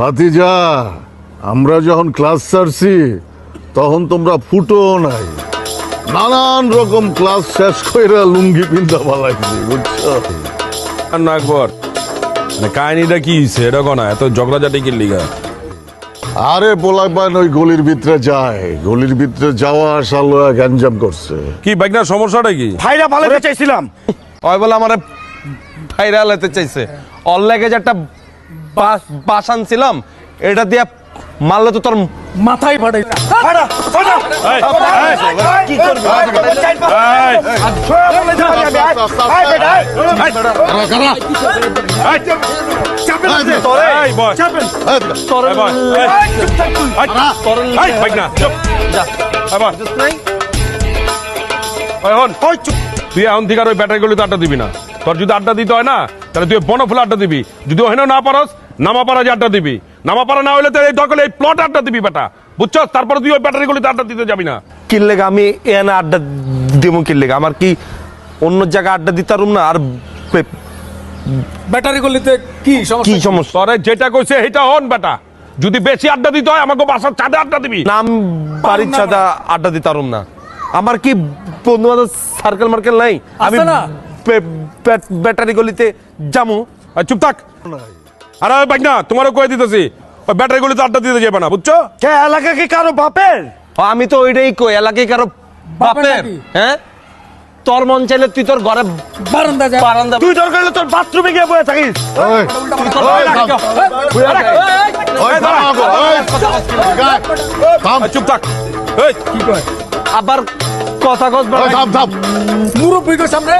ভাতিজা আমরা যখন ক্লাস ছাড়ছি তখন তোমরা ফুটো নাই। নানান রকম ক্লাস শেষ কইরা লুঙ্গি পিন্ধা পালাইছি বুঝছ? আর না একবার। মানে কাহিনীটা কি হইছে এটা কোনা এত ঝগড়াঝাটি কি লিগা? আরে পোলাই পান ওই গলির ভিতরে যায়। গলির ভিতরে যাওয়া আসা লয়া গ্যাঞ্জাম করছে। কি বাইকনার সমস্যাটা কি? ভাইরা পালাইতে চাইছিলাম। ওই বলে আমার ভাইরাল হতে চাইছে। অল লেগে যে একটা বাস বাস আনছিলাম এটা দিয়ে মারলে তো তোর মাথায় ফাটাই। তুই এখন থেকে আর ওই ব্যাটারি গুলিতে আড্ডা দিবি না তোর যদি আড্ডা দিতে হয় না তাহলে তুই বনফুল আড্ডা দিবি যদি ওখানেও না পারস নামা পারা যে আড্ডা দিবি? নামাপাড়া না হলে তো এই দখলে এই প্লট আড্ডা দিবি বেটা। বুঝছস? তারপরে তুই ওই ব্যাটারি গুলিতে আড্ডা দিতে যাবি না। কিল লেগে আমি এনে আড্ডা দিব কিল লেগে আমার কি অন্য জায়গায় আড্ডা দিতে দিতারুম না? আর ব্যাটারি গলিতে কি সমস্যা কি সমস্যা? তোরে যেটা কইছে এটা হন বেটা। যদি বেশি আড্ডা দিতে হয় আমাকে বাসার ছাদে আড্ডা দিবি। নাম বাড়ির সাথে আড্ডা দিতে দিতারুম না। আমার কি বন্ধু বান্ধব সার্কেল মার্কেল নাই? আমি ব্যাটারি গলিতে জামু আর চুপ থাক। আরে বাইক না তোমারও কয়ে দিতেছি। ওই ব্যাটারি গুলিতে আড্ডা দিতে যাবে না বুঝছ? কে এলাকা কি কারও বাপের? আমি তো ওইটাই কই এলাকায় কারও বাপের হ্যাঁ? তোর মন চাইলে তুই তোর ঘরে বারান্দা যা। বারান্দা তুই তোর হলে তোর বাথরুমে গিয়ে বসে থাকিস। ওই, ওই, থাম। ওই, থাম আগো, ওই, থাম, চুপ থাক। এই। কি কয়? আবার কথা কস ওই, থাম, থাম। মুরব্বী সামনে